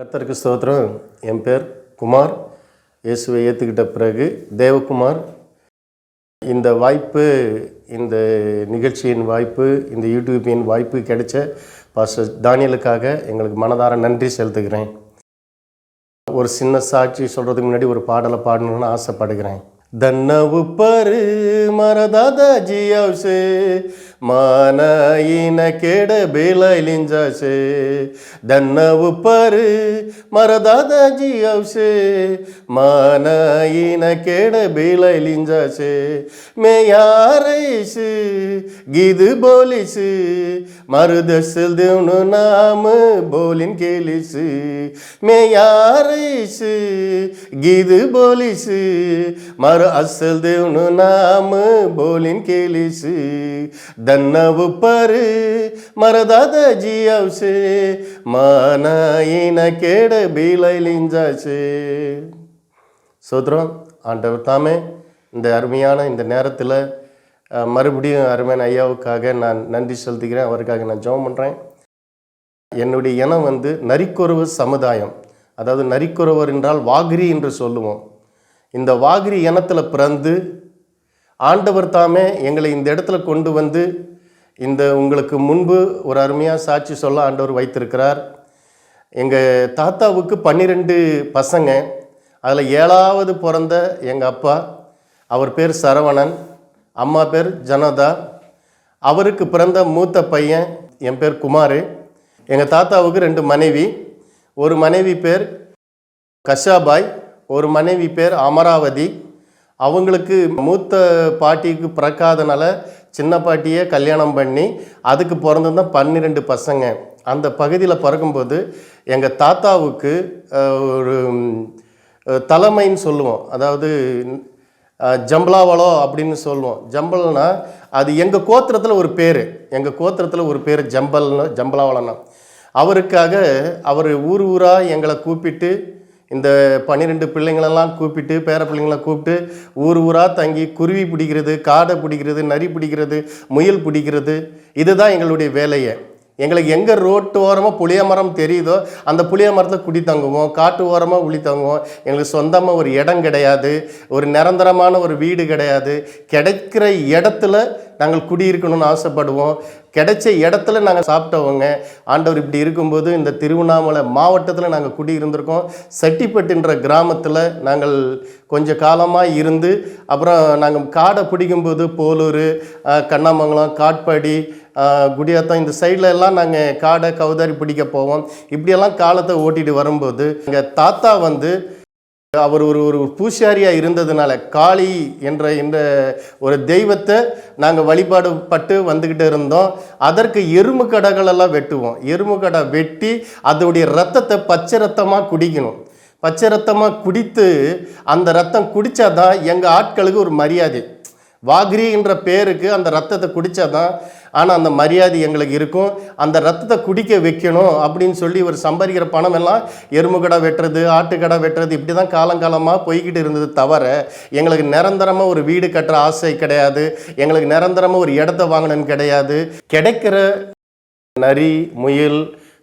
கர்த்தருக்கு ஸ்தோத்திரம். என் பேர் குமார். இயேசுவை ஏற்றுக்கிட்ட பிறகு தேவகுமார். இந்த வாய்ப்பு இந்த நிகழ்ச்சியின் வாய்ப்பு இந்த யூடியூப்பின் வாய்ப்பு கிடைச்ச பாஸ்டர் தானியலுக்காக எங்களுக்கு மனதார நன்றி செலுத்துகிறேன். ஒரு சின்ன சாட்சி சொல்கிறதுக்கு முன்னாடி ஒரு பாடலை பாடணும்னு ஆசைப்படுகிறேன். தன்னவு பரு மரதாத ஜியாவுசே ಮಾನಾಯಿನ ಕೆಡ ಬೇಲೈಲಿಂಜಾಸೆ ದನ್ನವು ಪರು ಮರದಾದ ಜಿಯವ್ಸೆ ಮಾನಾಯಿನ ಕೆಡ ಬೇಲೈಲಿಂಜಾಸೆ ಮೇ ಯಾರೈಸು ಗಿದು ಬೋಲಿಸು ಮರುದಸಲ್ ದೇವನು ನಾಮ ಬೋಲಿನ್ ಕೇಳಿಸು ಮೇ ಯಾರೈಸು ಗಿದು ಬೋಲಿಸು ಮರು ಅಸಲ್ ದೇವನು ನಾಮ ಬೋಲಿನ್ ಕೇಳಿಸು ದನ್ನವು ಪರು ಮರದಾದ ಜಿಯವ್ಸೆ ಮಾನಾಯಿನ கேட பீலைலிஞ்சாச்சு சோத்ரம் ஆண்டவர் தாமே இந்த அருமையான இந்த நேரத்தில் மறுபடியும் அருமையான ஐயாவுக்காக நான் நன்றி செலுத்துகிறேன். அவருக்காக நான் ஜெபம் பண்ணுறேன் என்னுடைய இனம் வந்து நரிக்குறவு சமுதாயம். அதாவது நரிக்குறவர் என்றால் வாகிரி என்று சொல்லுவோம். இந்த வாகிரி இனத்தில் பிறந்து ஆண்டவர் தாமே எங்களை இந்த இடத்துல கொண்டு வந்து இந்த உங்களுக்கு முன்பு ஒரு அருமையாக சாட்சி சொல்ல ஆண்டவர் வைத்திருக்கிறார். எங்கள் தாத்தாவுக்கு பன்னிரெண்டு பசங்க அதில் ஏழாவது பிறந்த எங்கள் அப்பா அவர் பேர் சரவணன் அம்மா பேர் ஜனதா அவருக்கு பிறந்த மூத்த பையன் என் பேர் குமார் எங்கள் தாத்தாவுக்கு ரெண்டு மனைவி ஒரு மனைவி பேர் கஷாபாய் ஒரு மனைவி பேர் அமராவதி அவங்களுக்கு மூத்த பாட்டிக்கு பிறக்காதனால சின்ன பாட்டியை கல்யாணம் பண்ணி அதுக்கு பிறந்தது தான் பன்னிரெண்டு பசங்க. அந்த பகுதியில் பிறக்கும்போது எங்கள் தாத்தாவுக்கு ஒரு தலைமைன்னு சொல்லுவோம். அதாவது அஹ், ஜம்பலாவளோ அப்படின்னு சொல்லுவோம். ஜம்பல்னா அது எங்கள் கோத்திரத்தில் ஒரு பேர். எங்கள் கோத்திரத்தில் ஒரு பேர் ஜம்பல்னு ஜம்பலாவளன்னா அவருக்காக அவர் ஊர் ஊராக எங்களை கூப்பிட்டு இந்த பன்னிரெண்டு பிள்ளைங்களெல்லாம் கூப்பிட்டு பேர பிள்ளைங்கள கூப்பிட்டு ஊர் ஊராக தங்கி குருவி பிடிக்கிறது காடை பிடிக்கிறது நரி பிடிக்கிறது முயல் பிடிக்கிறது இதுதான் எங்களுடைய வேலையை. எங்களுக்கு எங்கே ரோட்டு ஓரமாக புளிய மரம் தெரியுதோ அந்த புளிய மரத்தில் குடி தங்குவோம் காட்டு ஓரமாக உளி தங்குவோம். எங்களுக்கு சொந்தமாக ஒரு இடம் கிடையாது ஒரு நிரந்தரமான ஒரு வீடு கிடையாது. கிடைக்கிற இடத்துல நாங்கள் குடியிருக்கணும்னு ஆசைப்படுவோம். கிடைச்ச இடத்துல நாங்கள் சாப்பிட்டவங்க ஆண்டவர் இப்படி இருக்கும்போது இந்த திருவண்ணாமலை மாவட்டத்தில் நாங்கள் குடியிருந்திருக்கோம். செட்டிப்பட்டுன்ற கிராமத்தில் நாங்கள் கொஞ்ச காலமாக இருந்து அப்புறம் நாங்கள் காடை பிடிக்கும்போது போலூர் கண்ணாமங்கலம் காட்பாடி குடியாத்தம் இந்த சைடில் எல்லாம் நாங்கள் காடை கவுதாரி பிடிக்க போவோம். இப்படியெல்லாம் காலத்தை ஓட்டிட்டு வரும்போது எங்கள் தாத்தா வந்து அவர் ஒரு ஒரு பூசாரியாக இருந்ததுனால காளி என்ற இந்த ஒரு தெய்வத்தை நாங்கள் வழிபாடு பட்டு வந்துக்கிட்டு இருந்தோம். அதற்கு எருமை கடைகளெல்லாம் வெட்டுவோம். எருமை கடை வெட்டி அதோடைய ரத்தத்தை பச்சை ரத்தமாக குடிக்கணும். பச்சை ரத்தமாக குடித்து அந்த ரத்தம் குடித்தாதான் எங்கள் ஆட்களுக்கு ஒரு மரியாதை. வாக்ரி என்ற பேருக்கு அந்த ரத்தத்தை குடித்தாதான் ஆனால் அந்த மரியாதை எங்களுக்கு இருக்கும். அந்த ரத்தத்தை குடிக்க வைக்கணும் அப்படின்னு சொல்லி இவர் சம்பாதிக்கிற பணம் எல்லாம் எறும்புக்கடை வெட்டுறது ஆட்டுக்கடை வெட்டுறது இப்படி தான் காலங்காலமாக போய்கிட்டு இருந்தது தவிர எங்களுக்கு நிரந்தரமாக ஒரு வீடு கட்டுற ஆசை கிடையாது. எங்களுக்கு நிரந்தரமாக ஒரு இடத்த வாங்கணும்னு கிடையாது. கிடைக்கிற நரி முயல்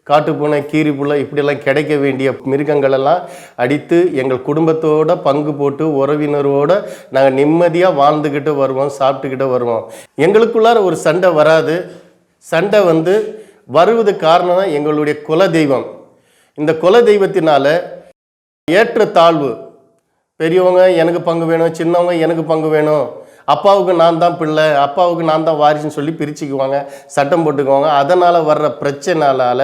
காட்டுப்பூனை கீரிப்புள்ள இப்படியெல்லாம் கிடைக்க வேண்டிய மிருகங்களெல்லாம் அடித்து எங்கள் குடும்பத்தோட பங்கு போட்டு உறவினரோட நாங்கள் நிம்மதியாக வாழ்ந்துக்கிட்டு வருவோம் சாப்பிட்டுக்கிட்டு வருவோம். எங்களுக்குள்ளார ஒரு சண்டை வராது. சண்டை வந்து வருவது காரணம் எங்களுடைய குல தெய்வம் இந்த குல தெய்வத்தினால ஏற்ற தாழ்வு. பெரியவங்க எனக்கு பங்கு வேணும் சின்னவங்க எனக்கு பங்கு வேணும். அப்பாவுக்கு நான் தான் பிள்ளை அப்பாவுக்கு நான் தான் வாரிசுன்னு சொல்லி பிரிச்சுக்குவாங்க சட்டம் போட்டுக்குவாங்க. அதனால் வர்ற பிரச்சனைனால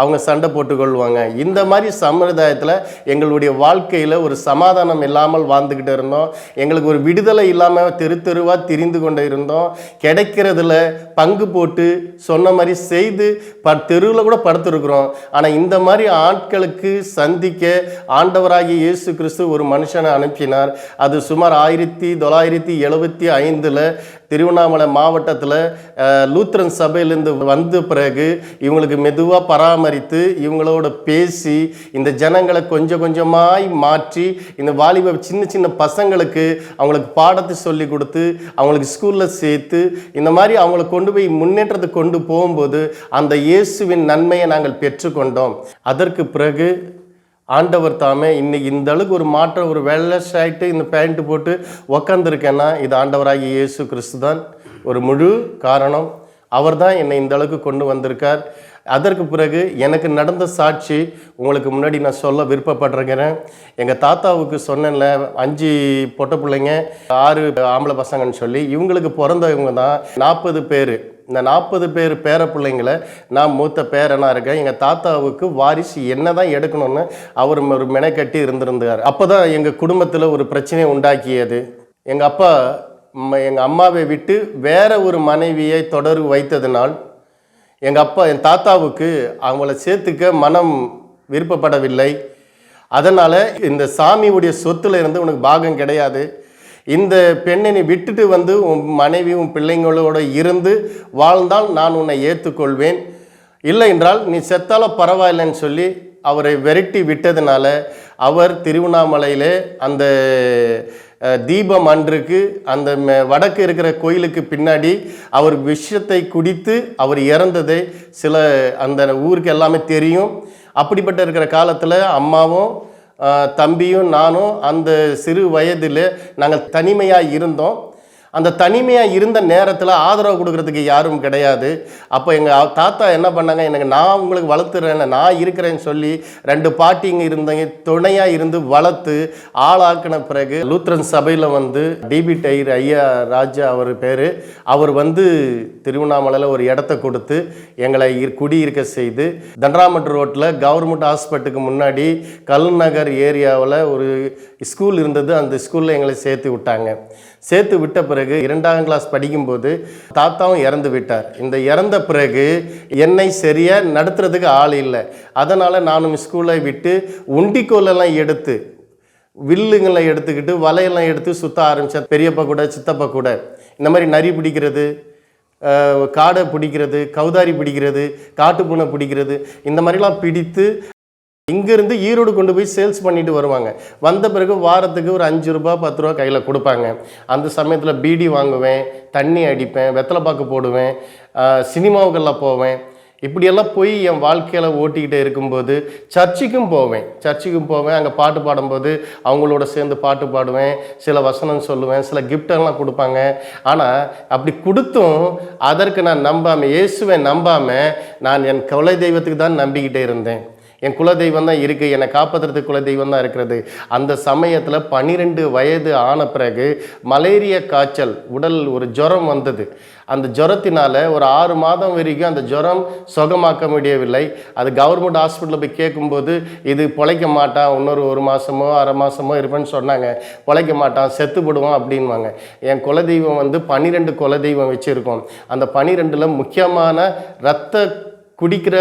அவங்க சண்டை போட்டுக்கொள்வாங்க. இந்த மாதிரி சமுதாயத்தில் எங்களுடைய வாழ்க்கையில் ஒரு சமாதானம் இல்லாமல் வாழ்ந்துக்கிட்டு இருந்தோம். எங்களுக்கு ஒரு விடுதலை இல்லாமல் தெரு தெருவாக திரிந்து கொண்டு இருந்தோம். கிடைக்கிறதுல பங்கு போட்டு சொன்ன மாதிரி செய்து ப தெருவில் கூட படுத்துருக்குறோம். ஆனால் இந்த மாதிரி ஆட்களுக்கு சந்திக்க ஆண்டவராகிய இயேசு கிறிஸ்து ஒரு மனுஷனை அனுப்பினார். அது சுமார் ஆயிரத்தி தொள்ளாயிரத்தி எழுபத்தி ஐந்தில் திருவண்ணாமலை மாவட்டத்தில் லூத்ரன் சபையிலேருந்து வந்த பிறகு இவங்களுக்கு மெதுவாக பராமரித்து இவங்களோட பேசி இந்த ஜனங்களை கொஞ்சம் கொஞ்சமாய் மாற்றி இந்த வாலிப சின்ன சின்ன பசங்களுக்கு அவங்களுக்கு பாடத்தை சொல்லி கொடுத்து அவங்களுக்கு ஸ்கூலில் சேர்த்து இந்த மாதிரி அவங்களை கொண்டு போய் முன்னேற்றத்தை கொண்டு போகும்போது அந்த இயேசுவின் நன்மையை நாங்கள் பெற்றுக்கொண்டோம். அதற்கு பிறகு ஆண்டவர் தாமே இன்னைக்கு இந்த அளவுக்கு ஒரு மாற்றம் ஒரு வெள்ளை ஷர்ட்டு இந்த பேண்ட் போட்டு உக்காந்துருக்கேன்னா இது ஆண்டவராகிய இயேசு கிறிஸ்து தான். ஒரு முழு காரணம். அவர் தான் என்னை இந்த அளவுக்கு கொண்டு வந்திருக்கார். அதற்கு பிறகு எனக்கு நடந்த சாட்சி உங்களுக்கு முன்னாடி நான் சொல்ல விருப்பப்படுறேங்கிறேன் எங்கள் தாத்தாவுக்கு சொன்னேன்ல அஞ்சு பொட்ட பிள்ளைங்க ஆறு ஆம்பளை பசங்கன்னு சொல்லி இவங்களுக்கு பிறந்தவங்க தான் நாற்பது பேர். இந்த நாற்பது பேர் பேர பிள்ளைங்களை நான் மூத்த பேரனாக இருக்கேன். எங்கள் தாத்தாவுக்கு வாரிசு என்ன தான் எடுக்கணும்னு அவர் ஒரு மெனக்கட்டி இருந்திருந்தார். அப்போ தான் எங்கள் குடும்பத்தில் ஒரு பிரச்சனையை உண்டாக்கியது. எங்கள் அப்பா எங்கள் அம்மாவை விட்டு வேற ஒரு மனைவியை தொடர்பு வைத்ததினால் எங்கள் அப்பா என் தாத்தாவுக்கு அவங்கள சேர்த்துக்க மனம் விருப்பப்படவில்லை. அதனால் இந்த சாமியுடைய சொத்துல இருந்து உனக்கு பாகம் கிடையாது. இந்த பெண்ணை நீ விட்டுட்டு வந்து உன் மனைவி உன் பிள்ளைங்களோட இருந்து வாழ்ந்தால் நான் உன்னை ஏற்றுக்கொள்வேன் இல்லை என்றால் நீ செத்தால பரவாயில்லைன்னு சொல்லி அவரை விரட்டி விட்டதுனால அவர் திருவண்ணாமலையிலே அந்த தீபம் அன்றுக்கு அந்த வடக்கு இருக்கிற கோயிலுக்கு பின்னாடி அவர் விஷத்தை குடித்து அவர் இறந்ததை சில அந்த ஊருக்கு எல்லாமே தெரியும். அப்படிப்பட்ட இருக்கிற காலத்தில் அம்மாவும் தம்பியும் நானும் அந்த சிறு வயதில் நாங்கள் தனிமையாக இருந்தோம். அந்த தனிமையாக இருந்த நேரத்தில் ஆதரவு கொடுக்கறதுக்கு யாரும் கிடையாது. அப்போ எங்கள் தாத்தா என்ன பண்ணாங்க? எனக்கு நான் உங்களுக்கு வளர்த்துறேன் நான் இருக்கிறேன்னு சொல்லி ரெண்டு பாட்டிங்க இருந்தவங்க துணையாக இருந்து வளர்த்து ஆளாக்கின பிறகு லூத்ரன் சபையில் வந்து டிபி டைர் ஐயா ராஜா அவர் பேர். அவர் வந்து திருவண்ணாமலையில் ஒரு இடத்த கொடுத்து எங்களை குடியிருக்க செய்து தண்டராமட் ரோட்டில் கவர்மெண்ட் ஹாஸ்பிட்டலுக்கு முன்னாடி கல்நகர் ஏரியாவில் ஒரு ஸ்கூல் இருந்தது. அந்த ஸ்கூலில் எங்களை சேர்த்து விட்டாங்க. சேர்த்து விட்ட பிறகு இரண்டாம் கிளாஸ் படிக்கும்போது தாத்தாவும் இறந்து விட்டார். இந்த இறந்த பிறகு என்னை சரியாக நடத்துறதுக்கு ஆள் இல்லை. அதனால் நானும் ஸ்கூலை விட்டு உண்டிக்கோலெல்லாம் எடுத்து வில்லுங்களை எடுத்துக்கிட்டு வலையெல்லாம் எடுத்து சுற்ற ஆரம்பித்தேன் பெரியப்பா கூட சித்தப்பா கூட. இந்த மாதிரி நரி பிடிக்கிறது காடை பிடிக்கிறது கௌதாரி பிடிக்கிறது காட்டுப்பூனை பிடிக்கிறது இந்த மாதிரிலாம் பிடித்து இங்கேருந்து ஈரோடு கொண்டு போய் சேல்ஸ் பண்ணிட்டு வருவாங்க. வந்த பிறகு வாரத்துக்கு ஒரு அஞ்சு ரூபா பத்து ரூபா கையில் கொடுப்பாங்க. அந்த சமயத்தில் பீடி வாங்குவேன் தண்ணி அடிப்பேன் வெத்தலைப்பாக்கு போடுவேன் சினிமாவுக்கெல்லாம் போவேன். இப்படியெல்லாம் போய் என் வாழ்க்கையில் ஓட்டிக்கிட்டே இருக்கும்போது சர்ச்சுக்கும் போவேன். சர்ச்சுக்கும் போவேன் அங்கே பாட்டு பாடும்போது அவங்களோட சேர்ந்து பாட்டு பாடுவேன் சில வசனம் சொல்லுவேன் சில கிஃப்டெல்லாம் கொடுப்பாங்க. ஆனால் அப்படி கொடுத்தும் அதற்கு நான் நம்பாமல் இயேசுவை நம்பாமல் நான் என் கவலை தெய்வத்துக்கு தான் நம்பிக்கிட்டே இருந்தேன். என் குலதெய்வம் தான் இருக்குது என்னை காப்பாற்றுறதுக்கு குலதெய்வம் தான் இருக்கிறது. அந்த சமயத்தில் பன்னிரெண்டு வயது ஆன பிறகு மலேரியா காய்ச்சல் உடல் ஒரு ஜுரம் வந்தது. அந்த ஜுரத்தினால ஒரு ஆறு மாதம் வரைக்கும் அந்த ஜுரம் சுகமாக்க முடியவில்லை. அது கவர்மெண்ட் ஹாஸ்பிட்டலில் போய் கேட்கும்போது இது பொழைக்க மாட்டான் இன்னொரு ஒரு மாதமோ அரை மாதமோ இருப்பேன்னு சொன்னாங்க. பொழைக்க மாட்டான் செத்துப்படுவான் அப்படின்வாங்க என் குலதெய்வம் வந்து பன்னிரெண்டு குலதெய்வம் வச்சுருக்கோம். அந்த பன்னிரெண்டில் முக்கியமான ரத்த குடிக்கிற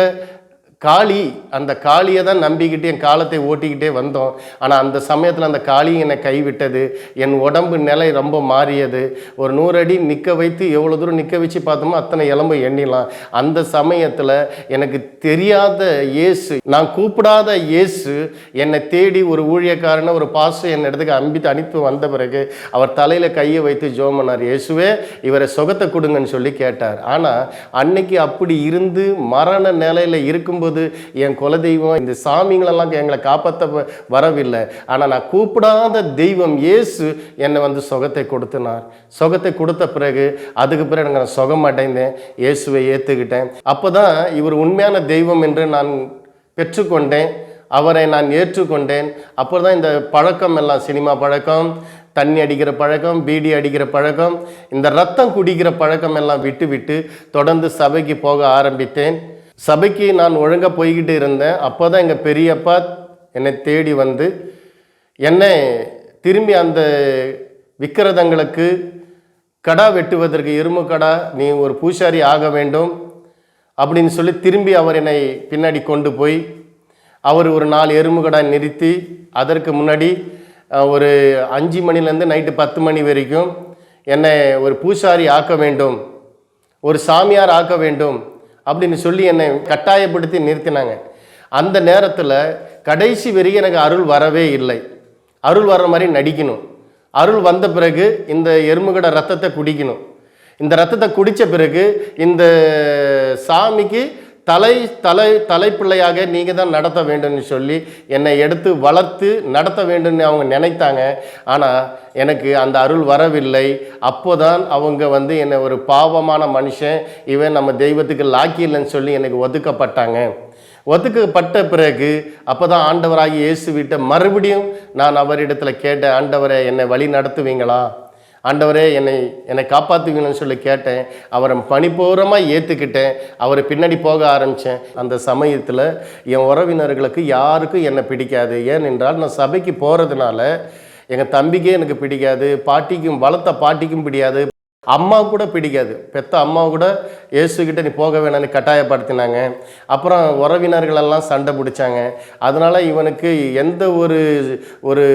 காளி அந்த காளியை தான் நம்பிக்கிட்டு என் காலத்தை ஓட்டிக்கிட்டே வந்தோம். ஆனால் அந்த சமயத்தில் அந்த காளி என்னை கைவிட்டது. என் உடம்பு நிலை ரொம்ப மாறியது. ஒரு நூறு அடி நிற்க வைத்து எவ்வளோ தூரம் நிற்க வச்சு பார்த்தோமோ அத்தனை எலும்பு எண்ணிடலாம். அந்த சமயத்தில் எனக்கு தெரியாத இயேசு நான் கூப்பிடாத இயேசு என்னை தேடி ஒரு ஊழியக்காரனை ஒரு பாசம் என் இடத்துக்கு அம்பித்து அனுப்பி வந்த பிறகு அவர் தலையில் கையை வைத்து ஜோம் பண்ணார். இயேசுவே இவரை சுகத்தை கொடுங்கன்னு சொல்லி கேட்டார். ஆனால் அன்னைக்கு அப்படி இருந்து மரண நிலையில் இருக்கும்போது என் குலதெய்வம் இந்த சாமிங்களெல்லாம் எங்களை காப்பாற்ற வரவில்லை. ஆனால் நான் கூப்பிடாத தெய்வம் இயேசு என்னை வந்து சுகத்தை கொடுத்தினார். சுகத்தை கொடுத்த பிறகு அதுக்கு பிறகு நான் சுகம் அடைந்தேன். இயேசுவை ஏற்றுக்கிட்டேன் அப்போ தான் இவர் உண்மையான தெய்வம் என்று நான் பெற்றுக்கொண்டேன். அவரை நான் ஏற்றுக்கொண்டேன். அப்போ தான் இந்த பழக்கம் எல்லாம் சினிமா பழக்கம் தண்ணி அடிக்கிற பழக்கம் பீடி அடிக்கிற பழக்கம் இந்த ரத்தம் குடிக்கிற பழக்கம் எல்லாம் விட்டு விட்டு தொடர்ந்து சபைக்கு போக ஆரம்பித்தேன். சபைக்கு நான் ஒழுங்காக போய்கிட்டு இருந்தேன். அப்போ தான் எங்கள் பெரியப்பா என்னை தேடி வந்து என்னை திரும்பி அந்த விக்கிரதங்களுக்கு கடா வெட்டுவதற்கு எருமை கடா நீ ஒரு பூசாரி ஆக வேண்டும் அப்படின்னு சொல்லி திரும்பி அவர் என்னை பின்னாடி கொண்டு போய் அவர் ஒரு நாலு எறும்புகடா நிறுத்தி அதற்கு முன்னாடி ஒரு அஞ்சு மணிலேருந்து நைட்டு பத்து மணி வரைக்கும் என்னை ஒரு பூசாரி ஆக்க வேண்டும் ஒரு சாமியார் ஆக்க வேண்டும் அப்படின்னு சொல்லி என்னை கட்டாயப்படுத்தி நிறுத்தினாங்க. அந்த நேரத்தில் கடைசி வரைக்கும் எனக்கு அருள் வரவே இல்லை. அருள் வர்ற மாதிரி நடிக்கணும். அருள் வந்த பிறகு இந்த எறும்புகட ரத்தத்தை குடிக்கணும். இந்த ரத்தத்தை குடித்த பிறகு இந்த சாமிக்கு தலை தலை தலைப்பிள்ளையாக நீங்கள் தான் நடத்த வேண்டும்னு சொல்லி என்னை எடுத்து வளர்த்து நடத்த வேண்டும்னு அவங்க நினைத்தாங்க. ஆனால் எனக்கு அந்த அருள் வரவில்லை. அப்போதான் அவங்க வந்து என்னை ஒரு பாவமான மனுஷன் இவன் நம்ம தெய்வத்துக்கு லாக்கி இல்லைன்னு சொல்லி எனக்கு ஒதுக்கப்பட்டாங்க. ஒதுக்கப்பட்ட பிறகு அப்போ தான் ஆண்டவராகி இயேசு விட்ட மறுபடியும் நான் அவரிடத்துல கேட்டேன் ஆண்டவரை என்னை வழி நடத்துவீங்களா? ஆண்டவரே என்னை என்னை காப்பாற்றுவீங்கன்னு சொல்லி கேட்டேன். அவரை பணிபூரமாக ஏற்றுக்கிட்டேன் அவரை பின்னாடி போக ஆரம்பித்தேன் அந்த சமயத்தில் என் உறவினர்களுக்கு யாருக்கும் என்னை பிடிக்காது. ஏனென்றால் நான் சபைக்கு போகிறதுனால எங்கள் தம்பிக்கே எனக்கு பிடிக்காது. பாட்டிக்கும் வளர்த்த பாட்டிக்கும் பிடிக்காது. அம்மா கூட பிடிக்காது. பெத்த அம்மா கூட இயேசுக்கிட்ட நீ போக வேணாம்னு கட்டாயப்படுத்தினாங்க. அப்புறம் உறவினர்கள் எல்லாம் சண்டை பிடிச்சாங்க. அதனால இவனுக்கு எந்த ஒரு ஒரு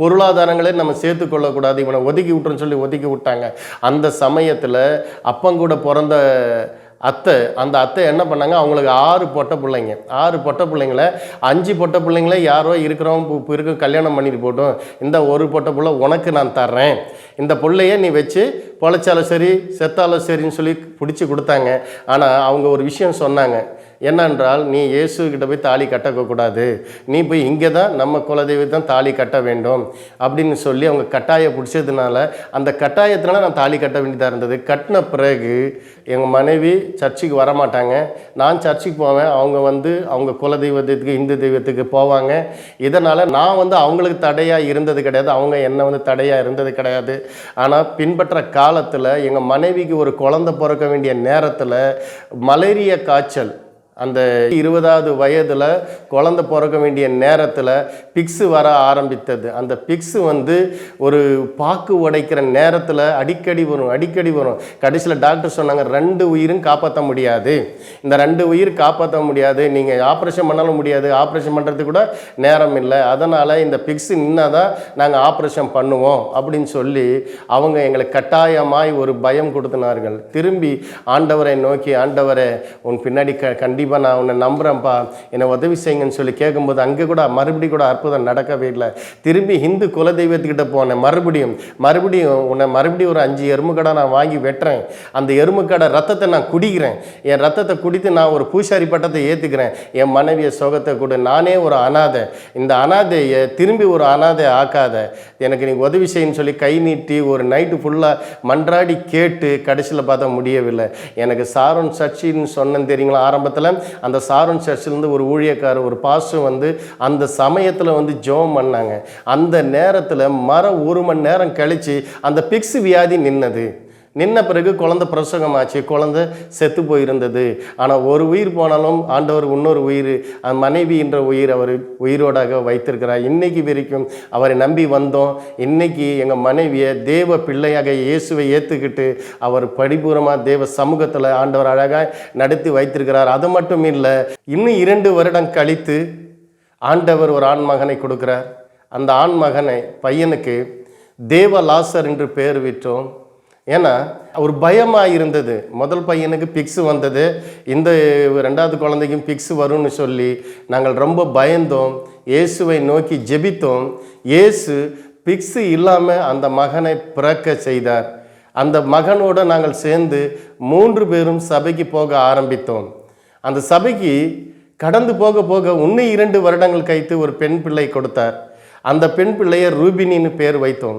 பொருளாதாரங்களையும் நம்ம சேர்த்து கொள்ளக்கூடாது. இவனை ஒதுக்கி விட்டுருன்னு சொல்லி ஒதுக்கி விட்டாங்க. அந்த சமயத்தில் அப்பங்கூட பிறந்த அத்தை அந்த அத்தை என்ன பண்ணாங்க? அவங்களுக்கு ஆறு பொட்டை பிள்ளைங்க. ஆறு பொட்டை பிள்ளைங்கள அஞ்சு பொட்டை பிள்ளைங்கள யாரோ இருக்கிறவங்க இப்போ இருக்க கல்யாணம் பண்ணிட்டு போட்டோம் இந்த ஒரு பொட்டை பிள்ளை உனக்கு நான் தர்றேன். இந்த பிள்ளைய நீ வச்சு பொழைச்சாலும் சரி செத்தாலும் சரின்னு சொல்லி பிடிச்சி கொடுத்தாங்க. ஆனால் அவங்க ஒரு விஷயம் சொன்னாங்க. என்னென்றால் நீ இயேசுக்கிட்ட போய் தாலி கட்டக்கூடாது நீ போய் இங்கே தான் நம்ம குலதெய்வத்தை தான் தாலி கட்ட வேண்டும் அப்படின்னு சொல்லி அவங்க கட்டாயம் பிடிச்சதுனால அந்த கட்டாயத்தினால நான் தாலி கட்ட வேண்டியதாக இருந்தது. கட்டின பிறகு எங்கள் மனைவி சர்ச்சுக்கு வரமாட்டாங்க. நான் சர்ச்சுக்கு போவேன். அவங்க வந்து அவங்க குலதெய்வத்துக்கு இந்து தெய்வத்துக்கு போவாங்க. இதனால் நான் வந்து அவங்களுக்கு தடையாக இருந்தது கிடையாது. அவங்க என்னை வந்து தடையாக இருந்தது கிடையாது. ஆனால் பின்பற்ற காலத்தில் எங்கள் மனைவிக்கு ஒரு குழந்தை பிறக்க வேண்டிய நேரத்தில் மலேரியா காய்ச்சல் அந்த இருபதாவது வயதில் குழந்த பிறக்க வேண்டிய நேரத்தில் பிக்ஸு வர ஆரம்பித்தது. அந்த பிக்ஸு வந்து ஒரு பாக்கு உடைக்கிற நேரத்தில் அடிக்கடி வரும் அடிக்கடி வரும். கடைசியில் டாக்டர் சொன்னாங்க ரெண்டு உயிரும் காப்பாற்ற முடியாது. இந்த ரெண்டு உயிர் காப்பாற்ற முடியாது. நீங்கள் ஆப்ரேஷன் பண்ணாலும் முடியாது. ஆப்ரேஷன் பண்ணுறதுக்கு கூட நேரம் இல்லை. அதனால் இந்த பிக்ஸு நின்னால் தான் நாங்கள் ஆப்ரேஷன் பண்ணுவோம். அப்படின்னு சொல்லி அவங்க எங்களுக்கு கட்டாயமாய் ஒரு பயம் கொடுத்தினார்கள். திரும்பி ஆண்டவரை நோக்கி ஆண்டவரை உன் பின்னாடி க கண்டிப்பாக நான் உன்னை நம்புகிறேன்ப்பா என்னை உதவி செய்யுங்கன்னு சொல்லி கேட்கும்போது அங்கே கூட மறுபடியும் கூட அற்புதம் நடக்கவே இல்லை. திரும்பி ஹிந்து குலதெய்வத்துக்கிட்ட போனேன். மறுபடியும் மறுபடியும் உன்னை மறுபடியும் ஒரு அஞ்சு எறும்புக்கடை நான் வாங்கி வெட்டுறேன். அந்த எறும்புக்கடை ரத்தத்தை நான் குடிக்கிறேன். என் ரத்தத்தை குடித்து நான் ஒரு பூசாரி பட்டத்தை ஏற்றுக்கிறேன் என் மனைவியை சுகத்தை கொடு. நானே ஒரு அனாதை. இந்த அனாதையை திரும்பி ஒரு அனாதை ஆக்காத. எனக்கு நீ உதவி செய்யுன்னு சொல்லி கை நீட்டி ஒரு நைட்டு ஃபுல்லாக மன்றாடி கேட்டு கடைசியில் பார்த்தா முடியவில்லை. எனக்கு சாரோன் சச்சின்னு சொன்னேன் தெரியுங்களா ஆரம்பத்தில்? அந்த சாரோன் சர்ச்சிலேருந்து ஒரு ஊழியக்காரர் ஒரு பாஸ்டர் வந்து அந்த சமயத்தில் வந்து ஜெபம் பண்ணாங்க. அந்த நேரத்தில் மரம் ஒரு மணி நேரம் கழித்து அந்த பிக்ஸ் வியாதி நின்னது. நின்ன பிறகு குழந்தை பிரசவமாச்சு குழந்தை செத்து போயிருந்தது. ஆனால் ஒரு உயிர் போனாலும் ஆண்டவர் இன்னொரு உயிர் அந்த மனைவி என்ற உயிர் அவர் உயிரோடாக வைத்திருக்கிறார். இன்னைக்கு வரைக்கும் அவரை நம்பி வந்தோம். இன்னைக்கு எங்கள் மனைவியை தேவ பிள்ளையாக இயேசுவை ஏற்றுக்கிட்டு அவர் படிபூரமாக தேவ சமூகத்தில் ஆண்டவர் அழகாக நடத்தி வைத்திருக்கிறார். அது மட்டும் இல்லை இன்னும் இரண்டு வருடம் கழித்து ஆண்டவர் ஒரு ஆண் மகனை கொடுக்கிறார். அந்த ஆண் மகனை பையனுக்கு தேவ லாசர் என்று பெயர் விட்டோம் ஏன்னா ஒரு பயமாக இருந்தது முதல் பையனுக்கு பிக்ஸு வந்தது. இந்த ரெண்டாவது குழந்தைக்கும் பிக்ஸு வரும்னு சொல்லி நாங்கள் ரொம்ப பயந்தோம். இயேசுவை நோக்கி ஜெபித்தோம். இயேசு பிக்ஸு இல்லாமல் அந்த மகனை பிறக்க செய்தார். அந்த மகனோட நாங்கள் சேர்ந்து மூன்று பேரும் சபைக்கு போக ஆரம்பித்தோம். அந்த சபைக்கு கடந்து போக போக இன்னும் இரண்டு வருடங்கள் கழித்து ஒரு பெண் பிள்ளை கொடுத்தார். அந்த பெண் பிள்ளையை ரூபினின்னு பேர் வைத்தோம்.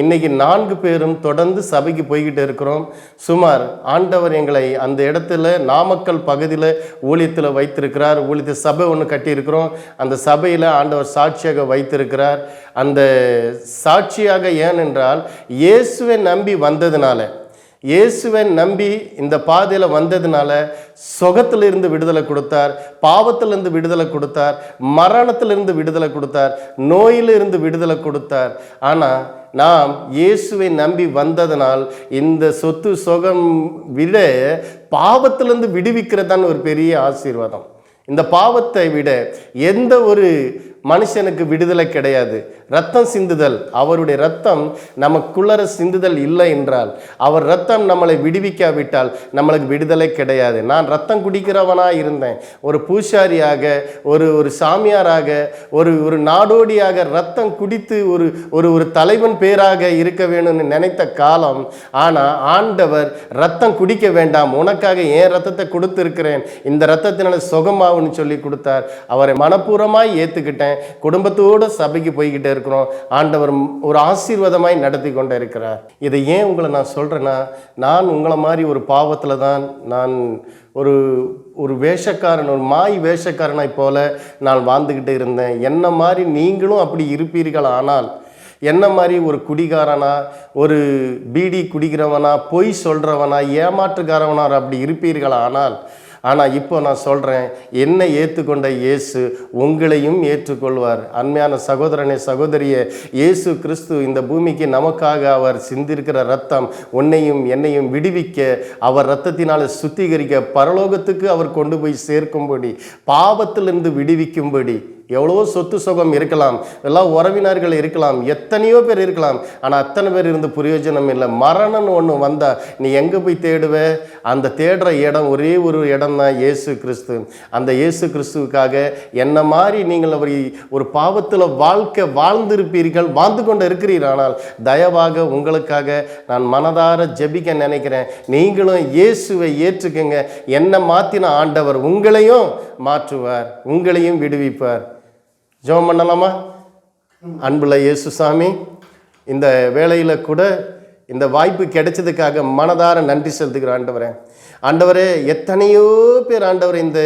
இன்னைக்கு நான்கு பேரும் தொடர்ந்து சபைக்கு போய்கிட்டு இருக்கிறோம். சுமார் ஆண்டவர் எங்களை அந்த இடத்துல நாமக்கல் பகுதியில் ஊழியத்தில் வைத்திருக்கிறார். ஊழியத்தை சபை ஒன்று கட்டியிருக்கிறோம். அந்த சபையில் ஆண்டவர் சாட்சியாக வைத்திருக்கிறார். அந்த சாட்சியாக ஏனென்றால் இயேசுவை நம்பி வந்ததுனால இயேசுவை நம்பி இந்த பாதையில் வந்ததுனால சொகத்திலிருந்து விடுதலை கொடுத்தார் பாவத்திலிருந்து விடுதலை கொடுத்தார் மரணத்திலிருந்து விடுதலை கொடுத்தார் நோயிலிருந்து விடுதலை கொடுத்தார். ஆனால் நாம் இயேசுவை நம்பி வந்ததனால் இந்த சொத்து சொகம் விட பாவத்திலிருந்து விடுவிக்கிறதான் ஒரு பெரிய ஆசீர்வாதம். இந்த பாவத்தை விட எந்த ஒரு மனுஷனுக்கு விடுதலை கிடையாது. ரத்தம் சிந்துதல். அவருடைய ரத்தம் நமக்குள்ளர சிந்துதல் இல்லை என்றால் அவர் ரத்தம் நம்மளை விடுவிக்காவிட்டால் நம்மளுக்கு விடுதலை கிடையாது. நான் ரத்தம் குடிக்கிறவனாக இருந்தேன். ஒரு பூசாரியாக ஒரு ஒரு சாமியாராக ஒரு ஒரு நாடோடியாக ரத்தம் குடித்து ஒரு ஒரு ஒரு தலைவன் பேராக இருக்க வேணும்னு நினைத்த காலம். ஆனால் ஆண்டவர் ரத்தம் குடிக்க வேண்டாம். உனக்காக ஏன் ரத்தத்தை கொடுத்துருக்கிறேன். இந்த ரத்தத்தினால சுகமாகுன்னு சொல்லி கொடுத்தார். அவரை மனப்பூர்வமாய் ஏற்றுக்கிட்டேன் குடும்பத்தோடு சபைக்கு போய்கிட்டே இருக்கிறோம் ஆண்டவர் ஒரு ஆசீர்வாதமாய் நடத்தி கொண்டே இருக்கிறார் இதை ஏன் உங்களை நான் சொல்கிறேன்னா நான் உங்களை மாதிரி ஒரு பாவத்தில் தான் நான் ஒரு ஒரு வேஷக்காரன் ஒரு மாய் வேஷக்காரனை போல நான் வாழ்ந்துக்கிட்டு இருந்தேன். என்ன மாதிரி நீங்களும் அப்படி இருப்பீர்கள் ஆனால் என்ன மாதிரி ஒரு குடிகாரனா ஒரு பீடி குடிக்கிறவனா பொய் சொல்கிறவனா ஏமாற்றுக்காரவனா அப்படி இருப்பீர்கள் ஆனால் ஆனால் இப்போ நான் சொல்கிறேன் என்னை ஏற்றுக்கொண்ட இயேசு உங்களையும் ஏற்றுக்கொள்வார். அண்மையான சகோதரனை சகோதரியே இயேசு கிறிஸ்து இந்த பூமிக்கு நமக்காக அவர் சிந்திருக்கிற ரத்தம் உன்னையும் என்னையும் விடுவிக்க அவர் ரத்தத்தினால் சுத்திகரிக்க பரலோகத்துக்கு அவர் கொண்டு போய் சேர்க்கும்படி பாவத்திலிருந்து விடுவிக்கும்படி எவ்வளவோ சொத்து சுகம் இருக்கலாம் எல்லாம் உறவினர்கள் இருக்கலாம் எத்தனையோ பேர் இருக்கலாம் ஆனால் அத்தனை பேர் இருந்து பிரயோஜனம் இல்லை. மரணம்னு ஒன்று வந்தால் நீ எங்கே போய் தேடுவ? அந்த தேடுற இடம் ஒரே ஒரு இடம் தான் இயேசு கிறிஸ்து. அந்த இயேசு கிறிஸ்துவுக்காக என்ன மாதிரி நீங்கள் அவர் ஒரு பாவத்தில் வாழ்க்கை வாழ்ந்திருப்பீர்கள் வாழ்ந்து கொண்டு இருக்கிறீர்கள் ஆனால் தயவாக உங்களுக்காக நான் மனதார ஜெபிக்க நினைக்கிறேன். நீங்களும் இயேசுவை ஏற்றுக்கங்க. என்ன மாற்றின ஆண்டவர் உங்களையும் மாற்றுவார் உங்களையும் விடுவிப்பார். ஜெபம் பண்ணலாமா? அன்புள்ள இயேசு சாமி இந்த வேலையில் கூட இந்த வாய்ப்பு கிடைச்சதுக்காக மனதார நன்றி செலுத்துகிற ஆண்டவரே. ஆண்டவரே எத்தனையோ பேர் ஆண்டவர் இந்த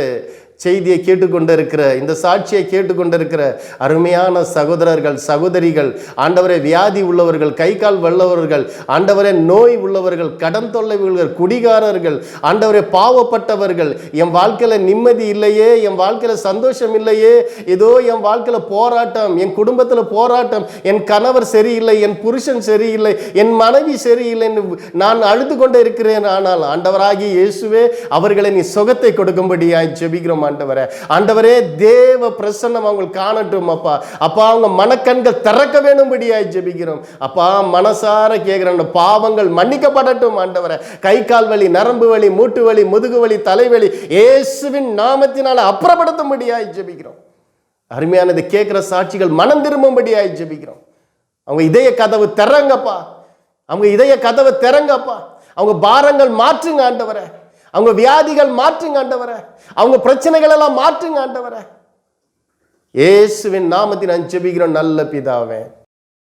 செய்தியை கேட்டுக்கொண்டு இருக்கிற இந்த சாட்சியை கேட்டுக்கொண்டு இருக்கிற அருமையான சகோதரர்கள் சகோதரிகள் ஆண்டவரே வியாதி உள்ளவர்கள் கை கால் வல்லவர்கள் ஆண்டவரே நோய் உள்ளவர்கள் கடன் தொல்லை குடிகாரர்கள் ஆண்டவரே பாவப்பட்டவர்கள் என் வாழ்க்கையில் நிம்மதி இல்லையே என் வாழ்க்கையில் சந்தோஷம் இல்லையே ஏதோ என் வாழ்க்கையில் போராட்டம் என் குடும்பத்தில் போராட்டம் என் கணவர் சரியில்லை என் புருஷன் சரியில்லை என் மனைவி சரியில்லை நான் அழுது கொண்டு இருக்கிறேன். ஆனால் ஆண்டவராகி இயேசுவே அவர்களை நீ சுகத்தை கொடுக்கும்படியாய் ஜெபிக்கிறோம். ஆண்டவரே. ஆண்டவரே தேவ பிரசன்னம் அவங்க காணட்டும் அப்பா. அப்பா அவங்க மனக்கண்கள் திறக்க வேணும்படியாய் ஜெபிக்கிறோம். அப்பா மனசார கேட்குற பாவங்கள் மன்னிக்கப்படட்டும் ஆண்டவரே. கை கால் வலி நரம்பு வலி மூட்டு வலி முதுகு வலி தலைவலி இயேசுவின் நாமத்தினால அப்புறப்படுத்தும்படியாய் ஜெபிக்கிறோம். அருமையானது கேட்குற சாட்சிகள் மனம் திரும்பும்படியாய் ஜெபிக்கிறோம். அவங்க இதய கதவு திறங்கப்பா. அவங்க இதய கதவை திறங்கப்பா. அவங்க பாரங்கள் மாற்றுங்க ஆண்டவரை. அவங்க வியாதிகள் மாற்றுங்க ஆண்டவரை. அவங்க பிரச்சனைகள் எல்லாம் மாற்றுங்க ஆண்டவரை. இயேசுவின் நாமத்தின் அஞ்சபிக்கிறோம் நல்ல பிதாவே.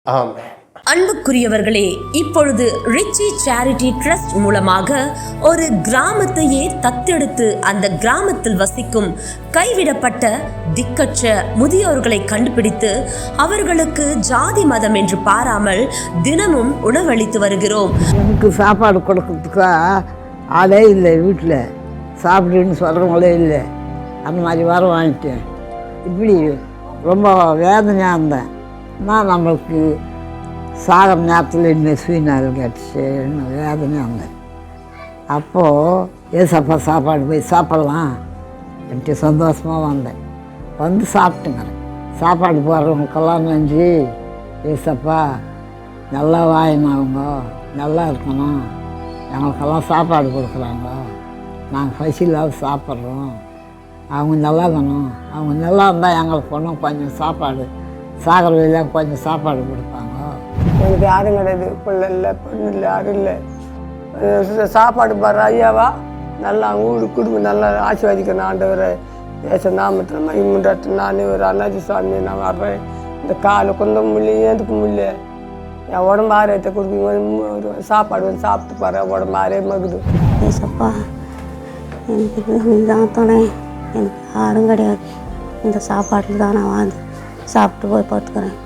ஆமென். அன்புக்குரியவர்களே இப்பொழுது ரிச்சி சேரிட்டி ட்ரஸ்ட் மூலமாக ஒரு கிராமத்தையே தத்தெடுத்து அந்த கிராமத்தில் வசிக்கும் கைவிடப்பட்ட திக்கற்ற முதியோர்களை கண்டுபிடித்து அவர்களுக்கு ஜாதி மதம் என்று பாராமல் தினமும் உணவளித்து வருகிறோம். எனக்கு சாப்பாடு கொடுக்கறதுக்கா? ஆளே இல்லை வீட்டில். சாப்பிடுன்னு சொல்கிறவங்களே இல்லை. அந்த மாதிரி வர வாங்கிட்டேன். இப்படி ரொம்ப வேதனையாக இருந்தேன். நான் நம்மளுக்கு சாகிற நேரத்தில் இன்னும் சுயநாள் கிடச்சின்னு வேதனையாக இருந்தேன். அப்போது ஏசப்பா சாப்பாடு போய் சாப்பிட்லாம். என்கிட்ட சந்தோஷமாக வந்தேன். வந்து சாப்பிட்டுங்க. சாப்பாடு போடுறவங்களுக்கெல்லாம் நன்றி. ஏசப்பா நல்லா வாயினாங்க நல்லா இருக்கணும். எங்களுக்கெல்லாம் சாப்பாடு கொடுக்குறாங்க. நாங்கள் பசியில்லாத சாப்பிட்றோம். அவங்க நல்லா இருக்கணும். அவங்க நல்லா இருந்தால் எங்களுக்கு ஒன்றும் கொஞ்சம் சாப்பாடு சாகர வழியில் கொஞ்சம் சாப்பாடு கொடுப்பாங்க. எனக்கு யாரும் கிடையாது. பிள்ளை இல்லை பொண்ணு இல்லை யாரும் இல்லை. சாப்பாடு பாரு ஐயாவா? நல்லா ஊடு குடும்பம் நல்லா ஆசீர்வதிக்கணும் ஆண்டவரை. ஏச நாமத்தில் மகிமுண்டாட்டு நான் ஒரு அண்ணாஜி சாமி நான் வர்றேன். இந்த காலை கொஞ்சம் முடியல ஏந்துக்க முடியல என் உடம்பு ஆரோக்கியத்தை கொடுக்குங்க ஒரு சாப்பாடு வந்து சாப்பிட்டு பாரு உடம்பு ஆரோக்கியமாகுது ஏசப்பா எனக்கு இதுதான் துணை எனக்கு யாரும் கிடையாது இந்த சாப்பாட்டில் தான் நான் வாழ்ந்து சாப்பிட்டு போய் பார்த்துக்கிறேன்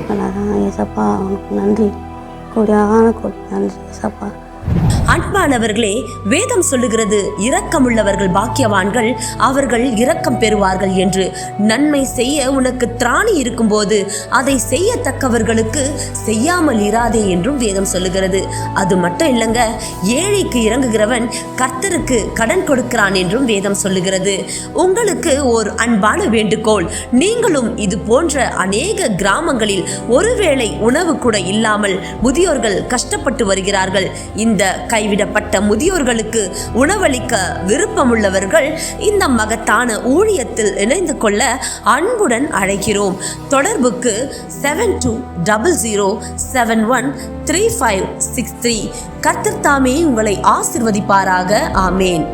அதனால் ஏசப்பா உனக்கு நன்றி கொடியான கொடி நன்றி ஏசப்பா அன்பானவர்களே வேதம் சொல்லுகிறது இரக்கமுள்ளவர்கள் பாக்கியவான்கள் அவர்கள் இரக்கம் பெறுவார்கள் என்று. நன்மை செய்ய உனக்கு திராணி இருக்கும்போது அதை செய்யத்தக்கவர்களுக்கு செய்யாமல் இராதே என்றும் வேதம் சொல்லுகிறது. அது மட்டும் இல்லைங்க ஏழைக்கு இறங்குகிறவன் கர்த்தருக்கு கடன் கொடுக்கிறான் என்றும் வேதம் சொல்லுகிறது. உங்களுக்கு ஒரு அன்பான வேண்டுகோள் நீங்களும் இது போன்ற அநேக கிராமங்களில் ஒருவேளை உணவு கூட இல்லாமல் முதியோர்கள் கஷ்டப்பட்டு வருகிறார்கள். இந்த கைவிடப்பட்ட முதியோர்களுக்கு உணவளிக்க விருப்பமுள்ளவர்கள் இந்த மகத்தான ஊழியத்தில் இணைந்து கொள்ள அன்புடன் அழைக்கிறோம். தொடர்புக்கு seven two double zero seven one three five six three கர்த்தர் தாமே உங்களை ஆசிர்வதிப்பாராக. ஆமேன்.